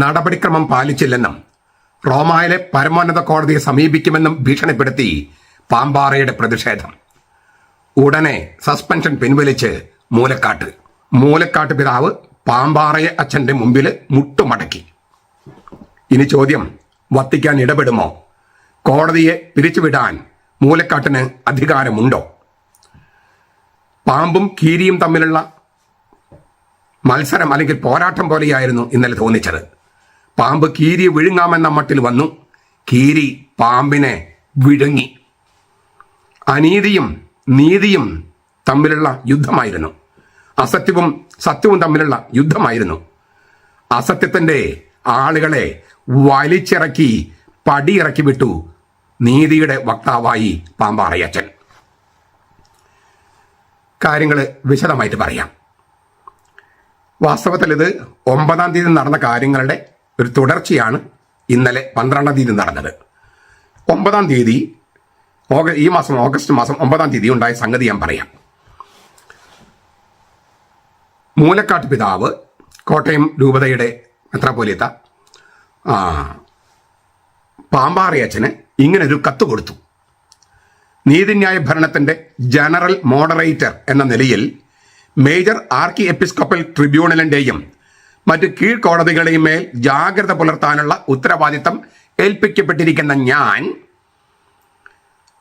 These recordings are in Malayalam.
നടപടിക്രമം പാലിച്ചില്ലെന്നും റോമായിലെ പരമോന്നത കോടതിയെ സമീപിക്കുമെന്നും ഭീഷണിപ്പെടുത്തി പാമ്പാറയുടെ പ്രതിഷേധം. ഉടനെ സസ്പെൻഷൻ പിൻവലിച്ച് മൂലക്കാട്ട്. മൂലക്കാട്ട് പിതാവ് പാമ്പാറയെ അച്ഛന്റെ മുമ്പിൽ മുട്ടുമടക്കി. ഇനി ചോദ്യം വത്തിക്കാൻ ഇടപെടുമോ? കോടതിയെ പിരിച്ചുവിടാൻ മൂലക്കാട്ടിന് അധികാരമുണ്ടോ? പാമ്പും കീരിയും തമ്മിലുള്ള മത്സരം അല്ലെങ്കിൽ പോരാട്ടം പോലെയായിരുന്നു ഇന്നലെ തോന്നിച്ചത്. പാമ്പ് കീരിയെ വിഴുങ്ങാമെന്ന മട്ടിൽ വന്നു. കീരി പാമ്പിനെ വിഴുങ്ങി. അനീതിയും നീതിയും തമ്മിലുള്ള യുദ്ധമായിരുന്നു. അസത്യവും സത്യവും തമ്മിലുള്ള യുദ്ധമായിരുന്നു. അസത്യത്തിന്റെ ആളുകളെ വലിച്ചിറക്കി പടിയിറക്കി വിട്ടു നീതിയുടെ വക്താവായി പാമ്പാറയച്ചൻ. കാര്യങ്ങൾ വിശദമായിട്ട് പറയാം. വാസ്തവത്തിൽ ഇത് ഒമ്പതാം തീയതി നടന്ന കാര്യങ്ങളുടെ ഒരു തുടർച്ചയാണ് ഇന്നലെ പന്ത്രണ്ടാം തീയതി നടന്നത്. ഒമ്പതാം തീയതി ഈ മാസം ഓഗസ്റ്റ് മാസം ഒമ്പതാം തീയതി ഉണ്ടായ സംഗതി ഞാൻ പറയാം. മൂലക്കാട്ട് പിതാവ് കോട്ടയം രൂപതയുടെ മെത്രാപോലിയത്ത ഇങ്ങനെ ഇങ്ങനൊരു കത്ത് കൊടുത്തു. നീതിന്യായ ഭരണത്തിന്റെ ജനറൽ മോഡറേറ്റർ എന്ന നിലയിൽ മേജർ ആർക്കി എപ്പിസ്കോപ്പൽ ട്രിബ്യൂണലിന്റെയും മറ്റ് കീഴ്ക്കോടതികളെയും മേൽ ജാഗ്രത പുലർത്താനുള്ള ഉത്തരവാദിത്തം ഏൽപ്പിക്കപ്പെട്ടിരിക്കുന്ന ഞാൻ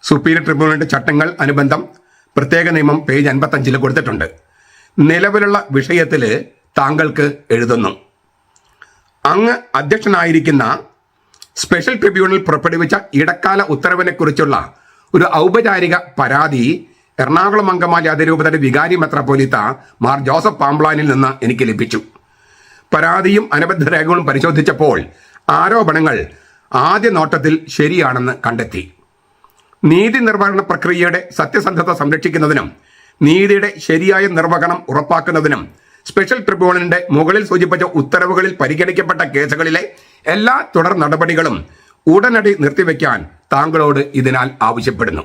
സുപ്പീരിയർ ട്രിബ്യൂണലിന്റെ ചട്ടങ്ങൾ അനുബന്ധം പ്രത്യേക നിയമം പേജ് അൻപത്തഞ്ചിൽ കൊടുത്തിട്ടുണ്ട്. നിലവിലുള്ള വിഷയത്തിൽ താങ്കൾക്ക് എഴുതുന്നു. അങ്ങ് അധ്യക്ഷനായിരിക്കുന്ന സ്പെഷ്യൽ ട്രിബ്യൂണൽ പുറപ്പെടുവിച്ച ഇടക്കാല ഉത്തരവിനെ കുറിച്ചുള്ള ഒരു ഔപചാരിക പരാതി എറണാകുളം അങ്കമാലി അതിരൂപതയുടെ വികാരി മെത്രാപ്പോലിത്ത മാർ ജോസഫ് പാംബ്ലാനിൽ നിന്ന് എനിക്ക് ലഭിച്ചു. പരാതിയും അനബദ്ധ രേഖകളും പരിശോധിച്ചപ്പോൾ ആരോപണങ്ങൾ ആദ്യ നോട്ടത്തിൽ ശരിയാണെന്ന് കണ്ടെത്തി. നീതി നിർവഹണ പ്രക്രിയയുടെ സത്യസന്ധത സംരക്ഷിക്കുന്നതിനും നീതിയുടെ ശരിയായ നിർവഹണം ഉറപ്പാക്കുന്നതിനും സ്പെഷ്യൽ ട്രിബ്യൂണലിന്റെ മുകളിൽ സൂചിപ്പിച്ച ഉത്തരവുകളിൽ പരിഗണിക്കപ്പെട്ട കേസുകളിലെ എല്ലാ തുടർ നടപടികളും ഉടനടി നിർത്തിവെക്കാൻ താങ്കളോട് ഇതിനാൽ ആവശ്യപ്പെടുന്നു.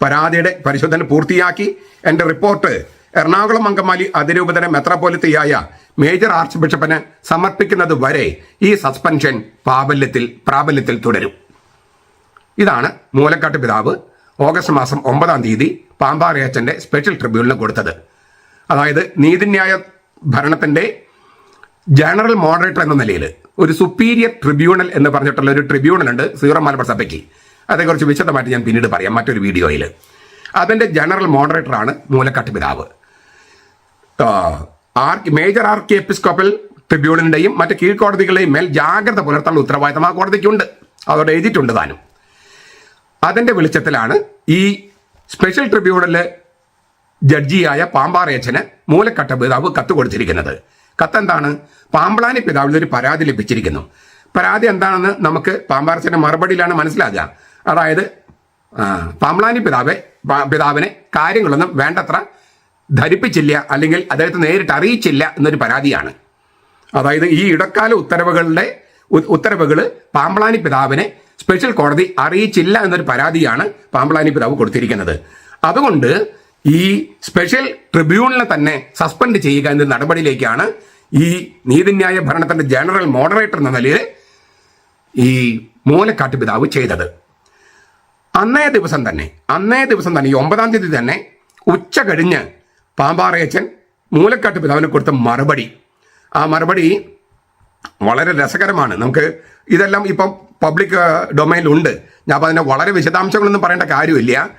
പരാതിയുടെ പരിശോധന പൂർത്തിയാക്കി എന്റെ റിപ്പോർട്ട് എറണാകുളം അങ്കമാലി അതിരൂപതര മെത്രാപോലിത്തയായ മേജർ ആർച്ച് ബിഷപ്പിന് സമർപ്പിക്കുന്നത് വരെ ഈ സസ്പെൻഷൻ പ്രാബല്യത്തിൽ പ്രാബല്യത്തിൽ തുടരും. ഇതാണ് മൂലക്കാട്ട് പിതാവ് ഓഗസ്റ്റ് മാസം ഒമ്പതാം തീയതി പാമ്പാറയച്ചന്റെ സ്പെഷ്യൽ ട്രിബ്യൂണലിന് കൊടുത്തത്. അതായത് നീതിന്യായ ഭരണത്തിന്റെ ജനറൽ മോഡറേറ്റർ എന്ന നിലയിൽ ഒരു സുപ്പീരിയർ ട്രിബ്യൂണൽ എന്ന് പറഞ്ഞിട്ടുള്ള ഒരു ട്രിബ്യൂണൽ ഉണ്ട് സീറോ മലബാർ സഭയ്ക്ക്. അതേക്കുറിച്ച് വിശദമായിട്ട് ഞാൻ പിന്നീട് പറയാം മറ്റൊരു വീഡിയോയിൽ. അതിന്റെ ജനറൽ മോഡറേറ്ററാണ് മൂലക്കാട്ട് പിതാവ്. മേജർ ആർക്കി എപ്പിസ്കോപ്പൽ ട്രിബ്യൂണലിന്റെയും മറ്റ് കീഴ്ക്കോടതികളുടെയും മേൽ ജാഗ്രത പുലർത്താനുള്ള ഉത്തരവാദിത്തം ആ കോടതിക്കുണ്ട്. അതോടെ എഴുതിയിട്ടുണ്ട് താനും. അതിന്റെ വെളിച്ചത്തിലാണ് ഈ സ്പെഷ്യൽ ട്രിബ്യൂണലിലെ ജഡ്ജിയായ പാമ്പാറയച്ചന് മൂലക്കട്ട പിതാവ് കത്ത് കൊടുത്തിരിക്കുന്നത്. കത്തെന്താണ്? പാമ്പളാനി പിതാവിൽ ഒരു പരാതി ലഭിച്ചിരിക്കുന്നു. പരാതി എന്താണെന്ന് നമുക്ക് പാമ്പാറച്ചന്റെ മറുപടിയിലാണ് മനസ്സിലാകുക. അതായത് പാമ്പളാനി പിതാവെ പിതാവിനെ കാര്യങ്ങളൊന്നും വേണ്ടത്ര ധരിപ്പിച്ചില്ല അല്ലെങ്കിൽ അദ്ദേഹത്തെ നേരിട്ട് അറിയിച്ചില്ല എന്നൊരു പരാതിയാണ്. അതായത് ഈ ഇടക്കാല ഉത്തരവുകളുടെ ഉത്തരവുകൾ പാമ്പളാനി പിതാവിനെ സ്പെഷ്യൽ കോടതി അറിയിച്ചില്ല എന്നൊരു പരാതിയാണ് പാമ്പളാനി പിതാവ് കൊടുത്തിരിക്കുന്നത്. അതുകൊണ്ട് ഈ സ്പെഷ്യൽ ട്രിബ്യൂണലിനെ തന്നെ സസ്പെൻഡ് ചെയ്യുക എന്ന നടപടിയിലേക്കാണ് ഈ നീതിന്യായ ഭരണത്തിന്റെ ജനറൽ മോഡറേറ്റർ എന്ന നിലയിൽ ഈ മൂലക്കാട്ട് പിതാവ് ചെയ്തത്. അന്നേ ദിവസം തന്നെ അന്നേ ദിവസം തന്നെ ഈ ഒമ്പതാം തീയതി തന്നെ ഉച്ച കഴിഞ്ഞ് പാമ്പാറയച്ചൻ മൂലക്കാട്ട് പിതാവിന് കൊടുത്ത മറുപടി. ആ മറുപടി വളരെ രസകരമാണ്. നമുക്ക് ഇതെല്ലാം ഇപ്പം പബ്ലിക് ഡൊമൈനിലുണ്ട് ഞാൻ അപ്പം അതിന്റെ വളരെ വിശദാംശങ്ങളൊന്നും പറയേണ്ട കാര്യമില്ല.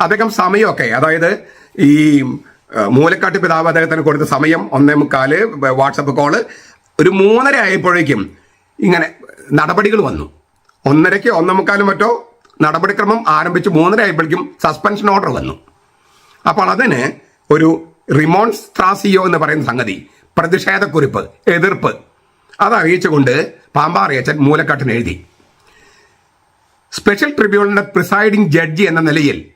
അദ്ദേഹം സമയമൊക്കെ അതായത് ഈ മൂലക്കാട്ട് പിതാവ് അദ്ദേഹത്തിന് കൊടുത്ത സമയം ഒന്നേ മുക്കാൽ വാട്സപ്പ് കോൾ ഒരു മൂന്നര ആയപ്പോഴേക്കും ഇങ്ങനെ നടപടികൾ വന്നു. ഒന്നരയ്ക്ക് ഒന്നേ മുക്കാലും മറ്റോ നടപടിക്രമം ആരംഭിച്ച് മൂന്നര ആയപ്പോഴേക്കും സസ്പെൻഷൻ ഓർഡർ വന്നു. അപ്പോൾ അതിന് ഒരു റിമോൺസ്ട്രാസിയോ എന്ന് പറയുന്ന സംഗതി പ്രതിഷേധക്കുറിപ്പ് എതിർപ്പ് അത് അറിയിച്ചുകൊണ്ട് പാമ്പാറിയച്ചൻ മൂലക്കാട്ടിന് എഴുതി. സ്പെഷ്യൽ ട്രിബ്യൂണലിന്റെ പ്രിസൈഡിംഗ് ജഡ്ജി എന്ന നിലയിൽ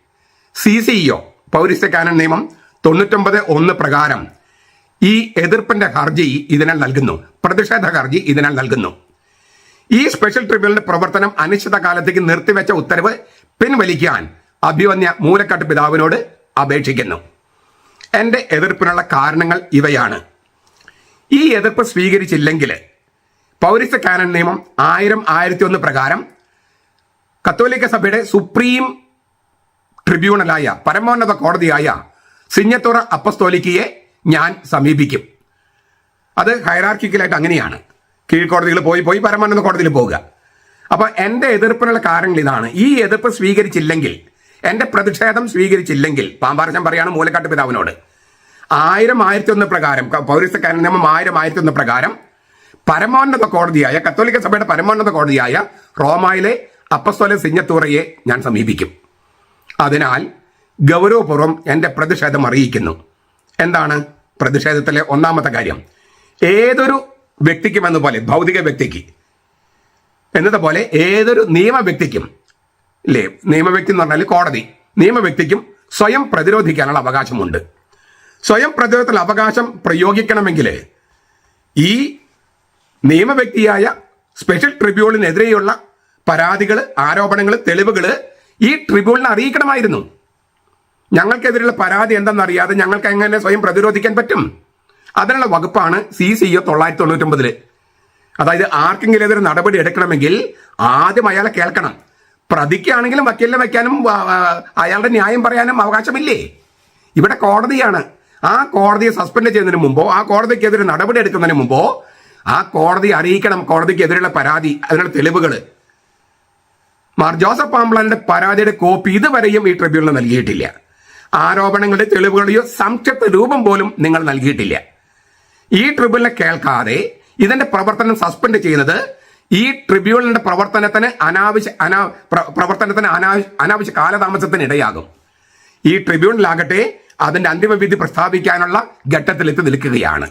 സി സിഇഒ പൗരസ്ത്യ കാനൻ നിയമം തൊണ്ണൂറ്റൊമ്പത് ഒന്ന് പ്രകാരം ഈ എതിർപ്പിന്റെ ഹർജി ഇതിനാൽ നൽകുന്നു. പ്രതിഷേധ ഹർജി ഇതിനാൽ നൽകുന്നു. ഈ സ്പെഷ്യൽ ട്രിബ്യൂണലിന്റെ പ്രവർത്തനം അനിശ്ചിതകാലത്തേക്ക് നിർത്തിവെച്ച ഉത്തരവ് പിൻവലിക്കാൻ അഭിവന്യ മൂലക്കാട്ട് പിതാവിനോട് അപേക്ഷിക്കുന്നു. എന്റെ എതിർപ്പിനുള്ള കാരണങ്ങൾ ഇവയാണ്. ഈ എതിർപ്പ് സ്വീകരിച്ചില്ലെങ്കിൽ പൗരസ്ത്യ കാനൻ നിയമം ആയിരം ആയിരത്തി ഒന്ന് പ്രകാരം കത്തോലിക്ക സഭയുടെ സുപ്രീം ട്രിബ്യൂണലായ പരമോന്നത കോടതിയായ സിഞ്ഞത്തുറ അപ്പസ്തോലിക്കയെ ഞാൻ സമീപിക്കും. അത് ഹൈറാർക്കിക്കലായിട്ട് അങ്ങനെയാണ്. കീഴ്ക്കോടതികൾ പോയി പോയി പരമോന്നത കോടതിയിൽ പോവുക. അപ്പൊ എന്റെ എതിർപ്പിനുള്ള കാരണങ്ങൾ ഇതാണ്. ഈ എതിർപ്പ് സ്വീകരിച്ചില്ലെങ്കിൽ എന്റെ പ്രതിഷേധം സ്വീകരിച്ചില്ലെങ്കിൽ പാമ്പാർശം പറയാണ് മൂലക്കാട്ട് പിതാവിനോട്. ആയിരം ആയിരത്തി ഒന്ന് പ്രകാരം പൗരസ്ത്യ നിയമം ആയിരം ആയിരത്തി ഒന്ന് പ്രകാരം പരമോന്നത കോടതിയായ കത്തോലിക്ക സഭയുടെ പരമോന്നത കോടതിയായ റോമായിലെ അപ്പസ്തോല സിഞ്ഞത്തൂറയെ ഞാൻ സമീപിക്കും. അതിനാൽ ഗൗരവപൂർവം എന്റെ പ്രതിഷേധം അറിയിക്കുന്നു. എന്താണ് പ്രതിഷേധത്തിലെ ഒന്നാമത്തെ കാര്യം? ഏതൊരു വ്യക്തിക്കും എന്നപോലെ ഭൗതിക വ്യക്തിക്ക് എന്നതുപോലെ ഏതൊരു നിയമ വ്യക്തിക്കും ഇല്ലേ നിയമവ്യക്തി എന്ന് പറഞ്ഞാൽ കോടതി. നിയമവ്യക്തിക്കും സ്വയം പ്രതിരോധിക്കാനുള്ള അവകാശമുണ്ട്. സ്വയം പ്രതിരോധത്തിൽ അവകാശം പ്രയോഗിക്കണമെങ്കിൽ ഈ നിയമവ്യക്തിയായ സ്പെഷ്യൽ ട്രിബ്യൂണലിനെതിരെയുള്ള പരാതികൾ ആരോപണങ്ങൾ തെളിവുകൾ ഈ ട്രിബ്യൂണലിനെ അറിയിക്കണമായിരുന്നു. ഞങ്ങൾക്കെതിരെയുള്ള പരാതി എന്തെന്നറിയാതെ ഞങ്ങൾക്ക് എങ്ങനെ സ്വയം പ്രതിരോധിക്കാൻ പറ്റും? അതിനുള്ള വകുപ്പാണ് സി സി ഒ തൊള്ളായിരത്തി തൊണ്ണൂറ്റൊമ്പതിൽ അതായത് ആർക്കെങ്കിലും എതിരെ നടപടി എടുക്കണമെങ്കിൽ ആദ്യം അയാളെ കേൾക്കണം. പ്രതിക്കാണെങ്കിലും വക്കീലിനെ വയ്ക്കാനും അയാളുടെ ന്യായം പറയാനും അവകാശമില്ലേ? ഇവിടെ കോടതിയാണ്. ആ കോടതിയെ സസ്പെൻഡ് ചെയ്യുന്നതിന് മുമ്പോ ആ കോടതിക്കെതിരെ നടപടി എടുക്കുന്നതിന് മുമ്പോ ആ കോടതി അറിയിക്കണം. കോടതിക്കെതിരെയുള്ള പരാതി അതിനുള്ള തെളിവുകൾ മാർ ജോസഫ് പാമ്പ്ലാലിന്റെ പരാതിയുടെ കോപ്പി ഇതുവരെയും ഈ ട്രിബ്യൂണൽ നൽകിയിട്ടില്ല. ആരോപണങ്ങളുടെ തെളിവുകളെയോ സംക്ഷിപ്ത രൂപം പോലും നിങ്ങൾ നൽകിയിട്ടില്ല. ഈ ട്രിബ്യൂണലിനെ കേൾക്കാതെ ഇതിന്റെ പ്രവർത്തനം സസ്പെൻഡ് ചെയ്യുന്നത് ഈ ട്രിബ്യൂണലിന്റെ പ്രവർത്തനത്തിന് അനാവശ്യ അനാ പ്രവർത്തനത്തിന് അനാവശ്യ അനാവശ്യ കാലതാമസത്തിന് ഇടയാകും. ഈ ട്രിബ്യൂണലാകട്ടെ അതിന്റെ അന്തിമ വിധി പ്രസ്താവിക്കാനുള്ള ഘട്ടത്തിലെത്തി നിൽക്കുകയാണ്.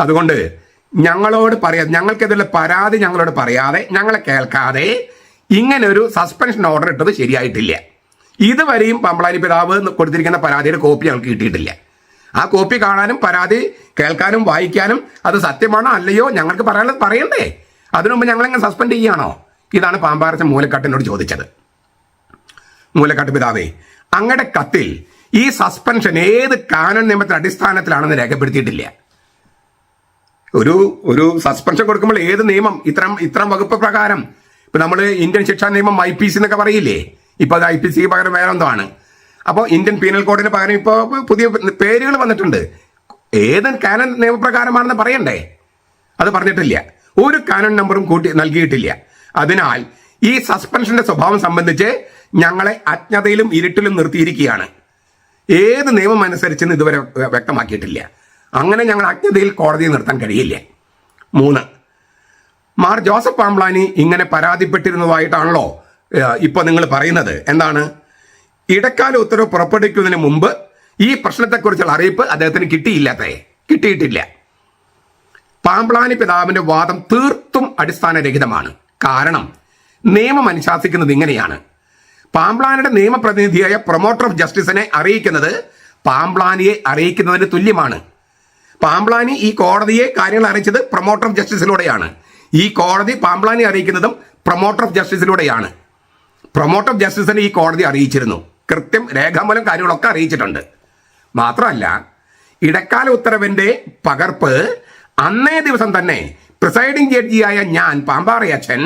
അതുകൊണ്ട് ഞങ്ങളോട് പറയാ ഞങ്ങൾക്കെതിരെ പരാതി ഞങ്ങളോട് പറയാതെ ഞങ്ങളെ കേൾക്കാതെ ഇങ്ങനെ ഒരു സസ്പെൻഷൻ ഓർഡർ ഇട്ടത് ശരിയായിട്ടില്ല. ഇതുവരെയും പമ്പളാനി പിതാവ് കൊടുത്തിരിക്കുന്ന പരാതിയുടെ കോപ്പി ഞങ്ങൾക്ക് കിട്ടിയിട്ടില്ല. ആ കോപ്പി കാണാനും പരാതി കേൾക്കാനും വായിക്കാനും അത് സത്യമാണോ അല്ലയോ ഞങ്ങൾക്ക് പറയാനുള്ളത് പറയണ്ടേ? അതിനു മുമ്പ് ഞങ്ങളെങ്ങനെ സസ്പെൻഡ് ചെയ്യുകയാണോ? ഇതാണ് പാമ്പാറച്ച മൂലക്കാട്ടിനോട് ചോദിച്ചത്. മൂലക്കാട്ട് പിതാവേ അങ്ങയുടെ കത്തിൽ ഈ സസ്പെൻഷൻ ഏത് കാനൻ നിയമത്തിന്റെ അടിസ്ഥാനത്തിലാണെന്ന് രേഖപ്പെടുത്തിയിട്ടില്ല. ഒരു ഒരു സസ്പെൻഷൻ കൊടുക്കുമ്പോൾ ഏത് നിയമം ഇത്തരം ഇത്തരം വകുപ്പ് പ്രകാരം. ഇപ്പൊ നമ്മൾ ഇന്ത്യൻ ശിക്ഷാ നിയമം ഐ പി സി എന്നൊക്കെ പറയില്ലേ? ഇപ്പൊ അത് ഐ പി സിക്ക് പകരം വേറെ എന്തോ ആണ് അപ്പോൾ ഇന്ത്യൻ പീനൽ കോഡിന് പകരം ഇപ്പോൾ പുതിയ പേരുകൾ വന്നിട്ടുണ്ട്. ഏത് കാനൻ നിയമപ്രകാരമാണെന്ന് പറയണ്ടേ? അത് പറഞ്ഞിട്ടില്ല. ഒരു കാനൺ നമ്പറും കൂട്ടി നൽകിയിട്ടില്ല. അതിനാൽ ഈ സസ്പെൻഷന്റെ സ്വഭാവം സംബന്ധിച്ച് ഞങ്ങളെ അജ്ഞതയിലും ഇരുട്ടിലും നിർത്തിയിരിക്കുകയാണ്. ഏത് നിയമം അനുസരിച്ചെന്ന് ഇതുവരെ വ്യക്തമാക്കിയിട്ടില്ല. അങ്ങനെ ഞങ്ങൾ അജ്ഞതയിൽ കോടതിയിൽ നിർത്താൻ കഴിയില്ല. മൂന്ന്. മാർ ജോസഫ് പാംബ്ലാനി ഇങ്ങനെ പരാതിപ്പെട്ടിരുന്നതായിട്ടാണല്ലോ ഇപ്പോൾ ഇപ്പൊ നിങ്ങൾ പറയുന്നത്. എന്താണ്? ഇടക്കാല ഉത്തരവ് പുറപ്പെടുവിക്കുന്നതിന് മുമ്പ് ഈ പ്രശ്നത്തെക്കുറിച്ചുള്ള അറിയിപ്പ് അദ്ദേഹത്തിന് കിട്ടിയില്ലാത്തേ കിട്ടിയിട്ടില്ല. പാമ്പ്ലാനി പിതാവിന്റെ വാദം തീർത്തും അടിസ്ഥാനരഹിതമാണ്. കാരണം നിയമം അനുശാസിക്കുന്നത് ഇങ്ങനെയാണ്. പാമ്പ്ലാനിയുടെ നിയമപ്രതിനിധിയായ പ്രൊമോട്ടർ ഓഫ് ജസ്റ്റിസിനെ അറിയിക്കുന്നത് പാമ്പ്ലാനിയെ അറിയിക്കുന്നതിന് തുല്യമാണ്. പാമ്പ്ലാനി ഈ കോടതിയെ കാര്യങ്ങൾ അറിയിച്ചത് പ്രൊമോട്ടർ ഓഫ് ജസ്റ്റിസിലൂടെയാണ് ഈ കോടതി പാമ്പ്ലാനി അറിയിക്കുന്നതും പ്രൊമോട്ടർ ഓഫ് ജസ്റ്റിസിലൂടെയാണ് പ്രൊമോട്ടർ ഓഫ് ജസ്റ്റിസിനെ ഈ കോടതി അറിയിച്ചിരുന്നു. കൃത്യം രേഖാമൂലം കാര്യങ്ങളൊക്കെ അറിയിച്ചിട്ടുണ്ട്. മാത്രമല്ല ഇടക്കാല ഉത്തരവിന്റെ പകർപ്പ് അന്നേ ദിവസം തന്നെ പ്രിസൈഡിംഗ് ജഡ്ജിയായ ഞാൻ പാമ്പാറയച്ചൻ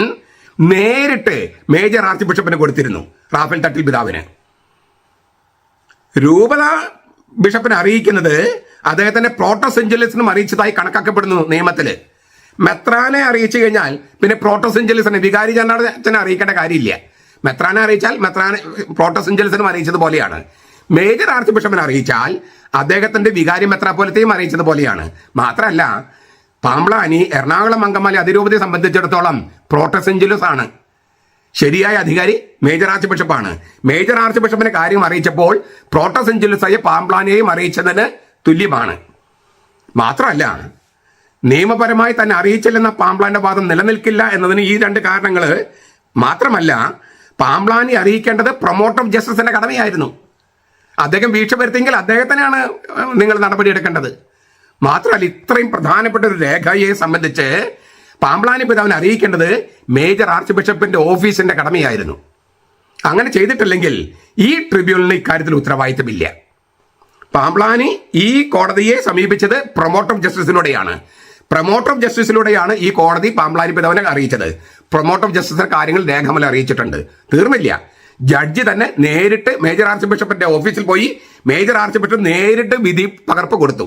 നേരിട്ട് മേജർ ആർച്ച് ബിഷപ്പിന് കൊടുത്തിരുന്നു. റാഫേൽ തട്ടിൽ പിതാവിന്. രൂപത ബിഷപ്പിനെ അറിയിക്കുന്നത് അദ്ദേഹത്തിന്റെ പ്രോട്ടോ എഞ്ചലിസിനും അറിയിച്ചതായി കണക്കാക്കപ്പെടുന്നു നിയമത്തിൽ മെത്രാനെ അറിയിച്ചു കഴിഞ്ഞാൽ പിന്നെ പ്രോട്ടോ എഞ്ചലിസിനെ വികാരി ജനറച്ചനെ അറിയിക്കേണ്ട കാര്യമില്ല. മെത്രാനെ അറിയിച്ചാൽ മെത്രാനെ പ്രോട്ടോസ് അറിയിച്ചത് അറിയിച്ചതുപോലെയാണ് മേജർ ആർച്ച് ബിഷപ്പിനെ അറിയിച്ചാൽ അദ്ദേഹത്തിന്റെ വികാരി മെത്രാപോലത്തെയും അറിയിച്ചതുപോലെയാണ് മാത്രമല്ല പാമ്പ്ലാനി എറണാകുളം അങ്കമാലി അതിരൂപതയെ സംബന്ധിച്ചിടത്തോളം പ്രോട്ടസെഞ്ചുലസ് ആണ്. ശരിയായ അധികാരി മേജർ ആർച്ച് ബിഷപ്പാണ് മേജർ ആർച്ച് ബിഷപ്പിന്റെ കാര്യം അറിയിച്ചപ്പോൾ പ്രോട്ടസെഞ്ചുലസായ പാംപ്ലാനെയും അറിയിച്ചതിന് തുല്യമാണ്. മാത്രമല്ല നിയമപരമായി തന്നെ അറിയിച്ചില്ലെന്ന പാമ്പ്ലാന്റെ വാദം നിലനിൽക്കില്ല എന്നതിന് ഈ രണ്ട് കാരണങ്ങൾ മാത്രമല്ല പാംപ്ലാനെ അറിയിക്കേണ്ടത് പ്രൊമോട്ട് ഓഫ് ജസ്റ്റിസിന്റെ കടമയായിരുന്നു. അദ്ദേഹം വീഴ്ച വരുത്തിയെങ്കിൽ അദ്ദേഹത്തിനാണ് നിങ്ങൾ നടപടിയെടുക്കേണ്ടത് മാത്രമല്ല ഇത്രയും പ്രധാനപ്പെട്ട ഒരു രേഖയെ സംബന്ധിച്ച് പാമ്പ്ലാനി പിതാവിനെ അറിയിക്കേണ്ടത് മേജർ ആർച്ച് ബിഷപ്പിന്റെ ഓഫീസിന്റെ കടമയായിരുന്നു. അങ്ങനെ ചെയ്തിട്ടില്ലെങ്കിൽ ഈ ട്രിബ്യൂണലിന് ഇക്കാര്യത്തിൽ ഉത്തരവാദിത്തമില്ല. പാമ്പ്ലാനി ഈ കോടതിയെ സമീപിച്ചത് പ്രൊമോട്ടർ ഓഫ് ജസ്റ്റിസിലൂടെയാണ് പ്രൊമോട്ടർ ഓഫ് ജസ്റ്റിസിലൂടെയാണ് ഈ കോടതി പാമ്പ്ലാനി പിതാവിനെ അറിയിച്ചത്. പ്രൊമോട്ടർ ഓഫ് ജസ്റ്റിസിന്റെ കാര്യങ്ങൾ രേഖമല അറിയിച്ചിട്ടുണ്ട്. തീർന്നില്ല. ജഡ്ജി തന്നെ നേരിട്ട് മേജർ ആർച്ച് ബിഷപ്പിന്റെ ഓഫീസിൽ പോയി മേജർ ആർച്ച് ബിഷപ്പ് നേരിട്ട് വിധി പകർപ്പ് കൊടുത്തു.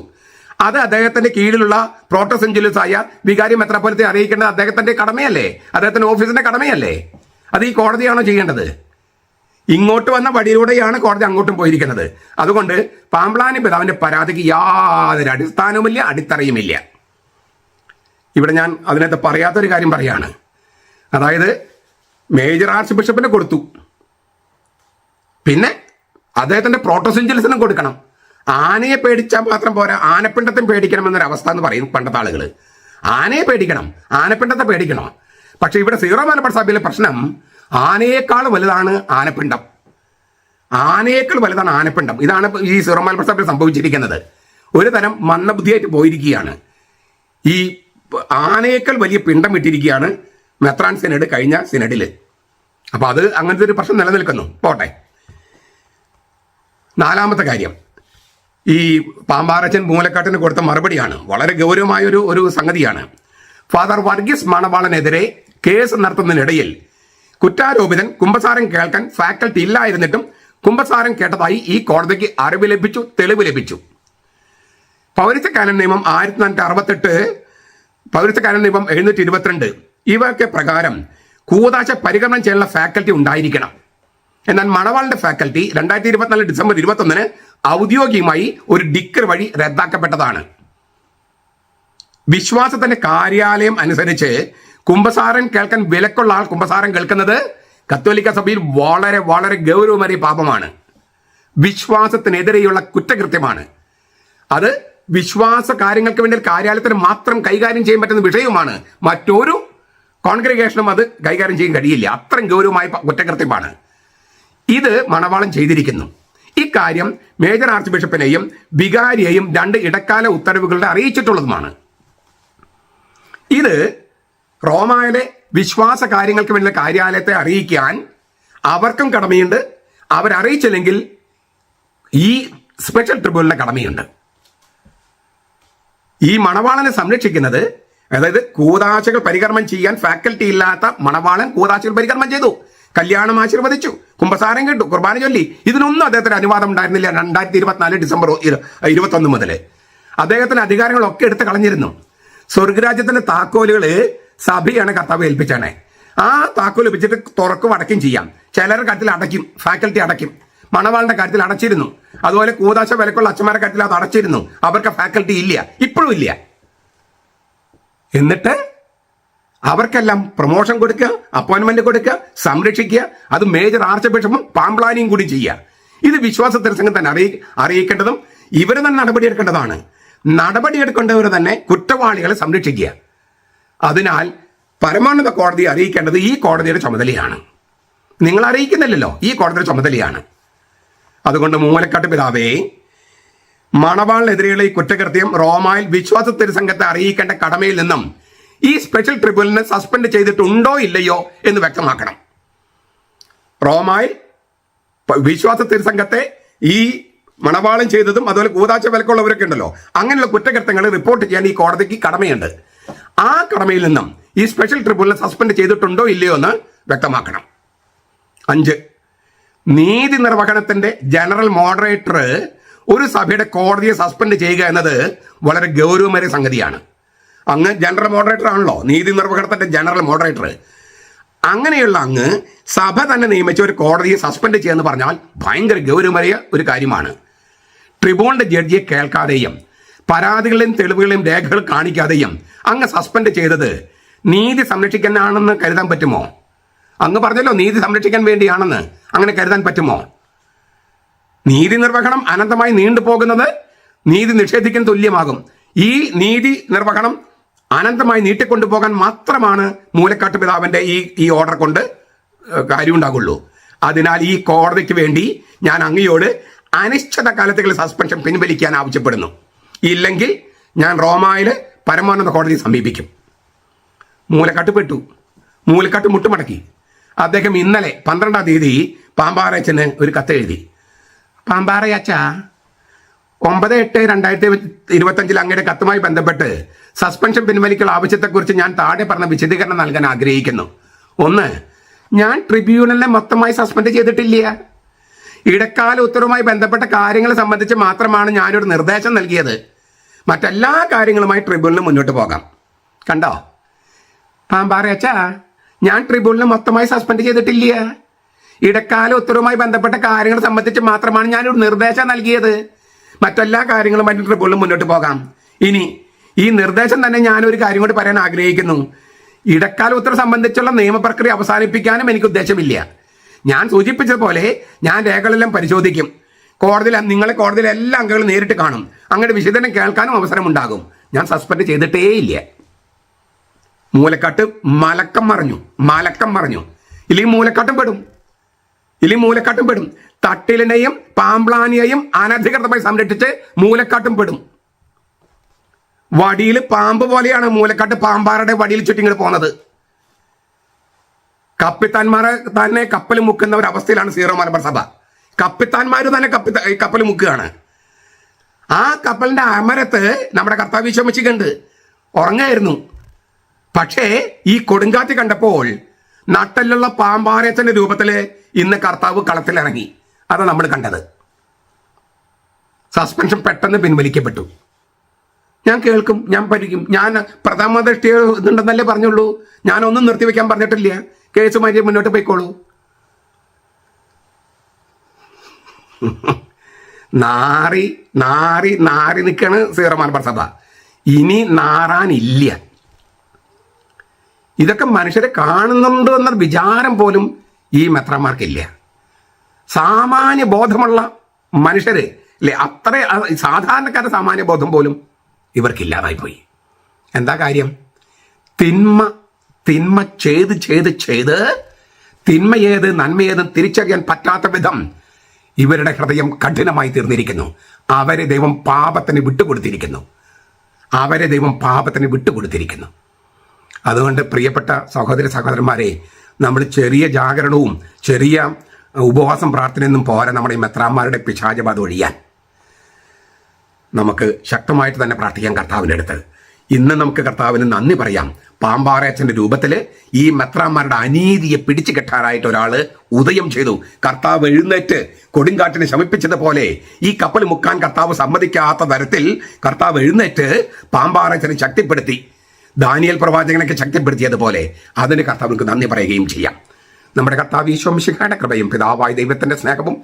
അത് അദ്ദേഹത്തിന്റെ കീഴിലുള്ള പ്രോട്ടോസെഞ്ചുലസ് ആയ വികാരി മെത്രാപ്പൊലത്തെ അറിയിക്കേണ്ടത് അദ്ദേഹത്തിന്റെ കടമയല്ലേ? അദ്ദേഹത്തിന്റെ ഓഫീസിന്റെ കടമയല്ലേ? അത് ഈ കോടതിയാണോ ചെയ്യേണ്ടത്? ഇങ്ങോട്ട് വന്ന വഴിയിലൂടെയാണ് കോടതി അങ്ങോട്ടും പോയിരിക്കുന്നത്. അതുകൊണ്ട് പാമ്പ്ലാനി പിതാവിന്റെ പരാതിക്ക് യാതൊരു അടിസ്ഥാനവുമില്ല അടിത്തറയുമില്ല. ഇവിടെ ഞാൻ അതിനകത്ത് പറയാത്തൊരു കാര്യം പറയാണ്. അതായത് മേജർ ആർച്ച് ബിഷപ്പിന് കൊടുത്തു. പിന്നെ അദ്ദേഹത്തിന്റെ പ്രോട്ടോസെഞ്ചൽസിനും കൊടുക്കണം. ആനയെ പേടിച്ചാൽ മാത്രം പോരാ. ആനപ്പിണ്ടത്തും അവസ്ഥ എന്ന് പറയും പണ്ടത്തെ ആളുകൾ. ആനയെ പേടിക്കണം. ആനപ്പിണ്ടത്തെ പേടിക്കണം. പക്ഷെ ഇവിടെ സീറോ മലബാർ സഭയിലെ പ്രശ്നം ആനയേക്കാൾ വലുതാണ് ആനപ്പിണ്ടം. ആനയേക്കാൾ വലുതാണ് ആനപ്പിണ്ടം. ഇതാണ് ഈ സീറോ മലബാർ സഭയിൽ സംഭവിച്ചിരിക്കുന്നത്. ഒരു തരം മന്ദബുദ്ധിയായിട്ട് പോയിരിക്കുകയാണ്. ഈ ആനയേക്കാൾ വലിയ പിണ്ടം ഇട്ടിരിക്കുകയാണ് മെത്രാൻ സിനഡ് കഴിഞ്ഞ സിനഡിൽ അപ്പൊ അത് അങ്ങനത്തെ ഒരു പ്രശ്നം നിലനിൽക്കുന്നു. പോട്ടെ. നാലാമത്തെ കാര്യം. ഈ പാമ്പാറച്ചൻ മൂലക്കാട്ടിന് കൊടുത്ത മറുപടിയാണ്. വളരെ ഗൗരവമായ ഒരു ഒരു സംഗതിയാണ്. ഫാദർ വർഗീസ് മണവാളനെതിരെ കേസ് നടത്തുന്നതിനിടയിൽ കുറ്റാരോപിതൻ കുമ്പസാരം കേൾക്കാൻ ഫാക്കൽറ്റി ഇല്ലായിരുന്നിട്ടും കുമ്പസാരം കേട്ടതായി ഈ കോടതിക്ക് അറിവ് ലഭിച്ചു തെളിവ് ലഭിച്ചു. പൗരത്വ കാനൻ നിയമം ആയിരത്തി തൊള്ളായിരത്തി അറുപത്തെട്ട് പൗരത്വ കാനൻ നിയമം എഴുന്നൂറ്റി ഇരുപത്തിരണ്ട് ഇവയൊക്കെ പ്രകാരം കൂതാശ പരിഗണന ചെയ്യാനുള്ള ഫാക്കൽറ്റി ഉണ്ടായിരിക്കണം. എന്നാൽ മണവാളിന്റെ ഫാക്കൽറ്റി രണ്ടായിരത്തി ഇരുപത്തിനാല് ഡിസംബർ ഇരുപത്തൊന്നിന് ഔദ്യോഗികമായി ഒരു ഡിക്കർ വഴി റദ്ദാക്കപ്പെട്ടതാണ്. വിശ്വാസത്തിന്റെ കാര്യാലയം അനുസരിച്ച് കുംഭസാരൻ കേൾക്കാൻ വിലക്കുള്ള ആൾ കുംഭസാരം കേൾക്കുന്നത് കത്തോലിക്ക സഭയിൽ വളരെ വളരെ ഗൗരവമേറിയ പാപമാണ്. വിശ്വാസത്തിനെതിരെയുള്ള കുറ്റകൃത്യമാണ്. അത് വിശ്വാസ കാര്യങ്ങൾക്ക് വേണ്ടി കാര്യാലയത്തിന് മാത്രം കൈകാര്യം ചെയ്യാൻ പറ്റുന്ന വിഷയവുമാണ്. മറ്റൊരു കോൺഗ്രിഗേഷനും അത് കൈകാര്യം ചെയ്യാൻ കഴിയില്ല. അത്രയും ഗൗരവമായ കുറ്റകൃത്യമാണ്. ഇത് മണവാളം ചെയ്തിരിക്കുന്നു. ഇക്കാര്യം മേജർ ആർച്ച് ബിഷപ്പിനെയും വികാരിയെയും രണ്ട് ഇടക്കാല ഉത്തരവുകളുടെ അറിയിച്ചിട്ടുള്ളതുമാണ്. ഇത് റോമയിലെ വിശ്വാസ കാര്യങ്ങൾക്ക് വേണ്ടിയുള്ള കാര്യാലയത്തെ അറിയിക്കാൻ അവർക്കും കടമയുണ്ട്. അവരറിയിച്ചില്ലെങ്കിൽ ഈ സ്പെഷ്യൽ ട്രിബ്യൂണലിന്റെ കടമയുണ്ട്. ഈ മണവാളനെ സംരക്ഷിക്കുന്നത് അതായത് കൂതാശകൾ പരികർമ്മം ചെയ്യാൻ ഫാക്കൽറ്റി ഇല്ലാത്ത മണവാളൻ കൂതാശകൾ പരികർമ്മം ചെയ്തു. കല്യാണം ആശീർവദിച്ചു. കുംഭസാരം കേട്ടു. കുർബാന ചൊല്ലി. ഇതിനൊന്നും അദ്ദേഹത്തിന് അനുവാദം ഉണ്ടായിരുന്നില്ല. രണ്ടായിരത്തി ഇരുപത്തിനാല് ഡിസംബർ ഇരു- ഇരുപത്തൊന്ന് മുതൽ അദ്ദേഹത്തിന് അധികാരങ്ങളൊക്കെ എടുത്ത് കളഞ്ഞിരുന്നു. സ്വർഗരാജ്യത്തിന്റെ താക്കോലുകൾ സഭയാണ് കർത്താവ് ഏൽപ്പിച്ചാണ്. ആ താക്കോൽ വെച്ചിട്ട് തുറക്കും അടയ്ക്കും ചെയ്യാം. ചിലരുടെ കാര്യത്തിൽ അടയ്ക്കും. ഫാക്കൽറ്റി അടയ്ക്കും. മണവാളിന്റെ കാര്യത്തിൽ അടച്ചിരുന്നു. അതുപോലെ കൂതാശ വിലക്കുള്ള അച്ഛന്മാരുടെ കാര്യത്തിൽ അത് അടച്ചിരുന്നു. അവർക്ക് ഫാക്കൽറ്റി ഇല്ല. ഇപ്പോഴും ഇല്ല. എന്നിട്ട് അവർക്കെല്ലാം പ്രൊമോഷൻ കൊടുക്കുക അപ്പോയിന്റ്മെന്റ് കൊടുക്കുക സംരക്ഷിക്കുക അത് മേജർ ആർച്ച് ബിഷപ്പും പാംപ്ലാനിങ് കൂടി ചെയ്യുക. ഇത് വിശ്വാസ തിരസംഗം തന്നെ അറിയി അറിയിക്കേണ്ടതും ഇവർ തന്നെ നടപടിയെടുക്കേണ്ടതാണ്. നടപടിയെടുക്കേണ്ടവർ തന്നെ കുറ്റവാളികളെ സംരക്ഷിക്കുക. അതിനാൽ പരമോന്നത കോടതി അറിയിക്കേണ്ടത് ഈ കോടതിയുടെ ചുമതലയാണ്. നിങ്ങൾ അറിയിക്കുന്നില്ലല്ലോ ഈ കോടതിയുടെ ചുമതലയാണ്. അതുകൊണ്ട് മൂലക്കാട്ട് പിതാവേ മണവാളിനെതിരെയുള്ള ഈ കുറ്റകൃത്യം റോമായിൽ വിശ്വാസ തിരുസംഘത്തെ അറിയിക്കേണ്ട കടമയിൽ നിന്നും ഈ സ്പെഷ്യൽ ട്രിബ്യൂണലിനെ സസ്പെൻഡ് ചെയ്തിട്ടുണ്ടോ ഇല്ലയോ എന്ന് വ്യക്തമാക്കണം. റോമായിൽ പ- വിശ്വാസ തിരുസംഘത്തെ ഈ മണവാളം ചെയ്തതും അതുപോലെ കൂതാച്ച വിലക്കുള്ളവരൊക്കെ ഉണ്ടല്ലോ. അങ്ങനെയുള്ള കുറ്റകൃത്യങ്ങൾ റിപ്പോർട്ട് ചെയ്യാൻ ഈ കോടതിക്ക് കടമയുണ്ട്. ആ കടമയിൽ നിന്നും ഈ സ്പെഷ്യൽ ട്രിബ്യൂണൽ സസ്പെൻഡ് ചെയ്തിട്ടുണ്ടോ ഇല്ലയോ എന്ന് വ്യക്തമാക്കണം. അഞ്ച്. നീതി നിർവഹണത്തിന്റെ ജനറൽ മോഡറേറ്റർ ഒരു സഭയുടെ കോടതിയെ സസ്പെൻഡ് ചെയ്യുക എന്നത് വളരെ ഗൗരവമേറിയ സംഗതിയാണ്. അങ്ങ് ജനറൽ മോഡറേറ്റർ ആണല്ലോ. നീതി നിർവഹണത്തിന്റെ ജനറൽ മോഡറേറ്റർ അങ്ങനെയുള്ള അങ്ങ് സഭ തന്നെ നിയമിച്ച ഒരു കോടതിയെ സസ്പെൻഡ് ചെയ്യുന്നു പറഞ്ഞാൽ ഭയങ്കര ഗൗരവമായ ഒരു കാര്യമാണ്. ട്രിബ്യൂണലിന്റെ ജഡ്ജിയെ കേൾക്കാതെയും പരാതികളെയും തെളിവുകളെയും രേഖകൾ കാണിക്കാതെയും അങ്ങ് സസ്പെൻഡ് ചെയ്തത് നീതി സംരക്ഷിക്കാനാണെന്ന് കരുതാൻ പറ്റുമോ? അങ്ങ് പറഞ്ഞല്ലോ നീതി സംരക്ഷിക്കാൻ വേണ്ടിയാണെന്ന്. അങ്ങനെ കരുതാൻ പറ്റുമോ? നീതി നിർവഹണം അനന്തമായി നീണ്ടുപോകുന്നത് നീതി നിഷേധിക്കാൻ തുല്യമാകും. ഈ നീതി നിർവഹണം അനന്തമായി നീട്ടിക്കൊണ്ടുപോകാൻ മാത്രമാണ് മൂലക്കാട്ട് പിതാവിന്റെ ഈ ഈ ഓർഡർ കൊണ്ട് കാര്യമുണ്ടാകുള്ളൂ. അതിനാൽ ഈ കോടതിക്ക് വേണ്ടി ഞാൻ അങ്ങയോട് അനിശ്ചിത കാലത്തേക്ക് സസ്പെൻഷൻ പിൻവലിക്കാൻ ആവശ്യപ്പെടുന്നു. ഇല്ലെങ്കിൽ ഞാൻ റോമായിൽ പരമോന്നത കോടതിയെ സമീപിക്കും. മൂലക്കാട്ട് പെട്ടു. മൂലക്കാട്ട് മുട്ടുമടക്കി. അദ്ദേഹം ഇന്നലെ പന്ത്രണ്ടാം തീയതി പാമ്പാറയച്ചന് ഒരു കത്ത് എഴുതി. പാമ്പാറയച്ച ഒമ്പത് എട്ട് രണ്ടായിരത്തി ഇരുപത്തഞ്ചിൽ അങ്ങയുടെ കത്തുമായി ബന്ധപ്പെട്ട് സസ്പെൻഷൻ പിൻവലിക്കൽ ആവശ്യത്തെക്കുറിച്ച് ഞാൻ താഴെ പറഞ്ഞ വിശദീകരണം നൽകാൻ ആഗ്രഹിക്കുന്നു. ഒന്ന് ഞാൻ ട്രിബ്യൂണലിനെ മൊത്തമായി സസ്പെൻഡ് ചെയ്തിട്ടില്ല. ഇടക്കാല ഉത്തരവുമായി ബന്ധപ്പെട്ട കാര്യങ്ങൾ സംബന്ധിച്ച് മാത്രമാണ് ഞാനൊരു നിർദ്ദേശം നൽകിയത്. മറ്റെല്ലാ കാര്യങ്ങളുമായി ട്രിബ്യൂണലിന് മുന്നോട്ട് പോകാം. കണ്ടോ? പാമ്പാറയച്ചാ ഞാൻ ട്രിബ്യൂണലിനെ മൊത്തമായി സസ്പെൻഡ് ചെയ്തിട്ടില്ല. ഇടക്കാല ഉത്തരവുമായി ബന്ധപ്പെട്ട കാര്യങ്ങൾ സംബന്ധിച്ച് മാത്രമാണ് ഞാനൊരു നിർദ്ദേശം നൽകിയത്. മറ്റെല്ലാ കാര്യങ്ങളുമായിട്ട് ട്രിബ്യൂണലിന് മുന്നോട്ട് പോകാം. ഇനി ഈ നിർദ്ദേശം തന്നെ ഞാൻ ഒരു കാര്യം കൂടി പറയാൻ ആഗ്രഹിക്കുന്നു. ഇടക്കാല ഉത്തരവ് സംബന്ധിച്ചുള്ള നിയമപ്രക്രിയ അവസാനിപ്പിക്കാനും എനിക്ക് ഉദ്ദേശമില്ല. ഞാൻ സൂചിപ്പിച്ചതുപോലെ ഞാൻ രേഖകളെല്ലാം പരിശോധിക്കും. കോടതിയിൽ നിങ്ങളെ കോടതിയിലെ എല്ലാ അംഗങ്ങളും നേരിട്ട് കാണും. അങ്ങനെ വിശദീകരണം കേൾക്കാനും അവസരമുണ്ടാകും. ഞാൻ സസ്പെൻഡ് ചെയ്തിട്ടേയില്ല. മൂലക്കാട്ട് മലക്കം മറിഞ്ഞു. മലക്കം മറിഞ്ഞു. ഇല്ലെങ്കിൽ മൂലക്കാട്ടും പെടും. ഇല്ലെങ്കിൽ മൂലക്കാട്ടും പെടും. തട്ടിലിനെയും പാമ്പ്ലാനിയെയും അനധികൃതമായി സംരക്ഷിച്ച് മൂലക്കാട്ടും പെടും. വടിയിൽ പാമ്പ് പോലെയാണ് മൂലക്കാട്ട് പാമ്പാറുടെ വടിയിൽ ചുറ്റിങ്ങോട്ട് പോകുന്നത് കപ്പിത്താന്മാരെ തന്നെ കപ്പൽ മുക്കുന്ന ഒരു അവസ്ഥയിലാണ് സീറോ മലബാർ സഭ. കപ്പിത്താന്മാർ തന്നെ കപ്പി കപ്പൽ മുക്കുകയാണ്. ആ കപ്പലിന്റെ അമരത്ത് നമ്മുടെ കർത്താവ് വിശ്വമിച്ചിട്ടുണ്ട് ഉറങ്ങായിരുന്നു. പക്ഷേ ഈ കൊടുങ്കാറ്റ് കണ്ടപ്പോൾ നട്ടലുള്ള പാമ്പാരത്തിന്റെ രൂപത്തിൽ ഇന്ന് കർത്താവ് കളത്തിലിറങ്ങി. അതാണ് നമ്മൾ കണ്ടത്. സസ്പെൻഷൻ പെട്ടെന്ന് പിൻവലിക്കപ്പെട്ടു. ഞാൻ കേൾക്കും ഞാൻ പഠിക്കും. ഞാൻ പ്രഥമ ദൃഷ്ടി ഇതുണ്ടെന്നല്ലേ പറഞ്ഞുള്ളൂ. ഞാനൊന്നും നിർത്തിവെക്കാൻ പറഞ്ഞിട്ടില്ല. കേസ് കേസുമായി മുന്നോട്ട് പോയിക്കോളൂ. നാറി നാറി നാറി നിൽക്കാണ് സീറോ മലബാർ സഭ ഇനി നാറാനില്ല. ഇതൊക്കെ മനുഷ്യരെ കാണുന്നുണ്ട് എന്ന വിചാരം പോലും ഈ മെത്രാന്മാർക്കില്ല. സാമാന്യ ബോധമുള്ള മനുഷ്യര് അല്ലെ? അത്ര സാധാരണക്കാരുടെ സാമാന്യ ബോധം പോലും ഇവർക്കില്ലാതായി പോയി എന്താ കാര്യം? തിന്മ തിന്മ ചെയ്ത് ചെയ്ത് ചെയ്ത് തിന്മ ഏത് നന്മ ഏതും തിരിച്ചറിയാൻ പറ്റാത്ത വിധം ഇവരുടെ ഹൃദയം കഠിനമായി തീർന്നിരിക്കുന്നു. അവരെ ദൈവം പാപത്തിന് വിട്ടുകൊടുത്തിരിക്കുന്നു. അവരെ ദൈവം പാപത്തിന് വിട്ടുകൊടുത്തിരിക്കുന്നു. അതുകൊണ്ട് പ്രിയപ്പെട്ട സഹോദര സഹോദരന്മാരെ നമ്മൾ ചെറിയ ജാഗരണവും ചെറിയ ഉപവാസം പ്രാർത്ഥനയൊന്നും പോരാ നമ്മുടെ മെത്രാന്മാരുടെ പിശാചബാധ ഒഴിയാൻ. നമുക്ക് ശക്തമായിട്ട് തന്നെ പ്രാർത്ഥിക്കാം കർത്താവിന്റെ അടുത്ത്. ഇന്ന് നമുക്ക് കർത്താവിന് നന്ദി പറയാം. പാമ്പാറയച്ചന്റെ രൂപത്തിൽ ഈ മെത്രാന്മാരുടെ അനീതിയെ പിടിച്ചു കെട്ടാനായിട്ട് ഒരാൾ ഉദയം ചെയ്തു. കർത്താവ് എഴുന്നേറ്റ് കൊടുങ്കാറ്റിനെ ശമിപ്പിച്ചതുപോലെ ഈ കപ്പൽ മുക്കാൻ കർത്താവ് സമ്മതിക്കാത്ത തരത്തിൽ കർത്താവ് എഴുന്നേറ്റ് പാമ്പാറയച്ചനെ ശക്തിപ്പെടുത്തി. ദാനിയൽ പ്രവാചകനൊക്കെ ശക്തിപ്പെടുത്തിയതുപോലെ അതിന് കർത്താവിന് നന്ദി പറയുകയും ചെയ്യാം. നമ്മുടെ കർത്താവ് ഈശോമിശിഖയുടെ കൃപയും പിതാവായ ദൈവത്തിന്റെ സ്നേഹവും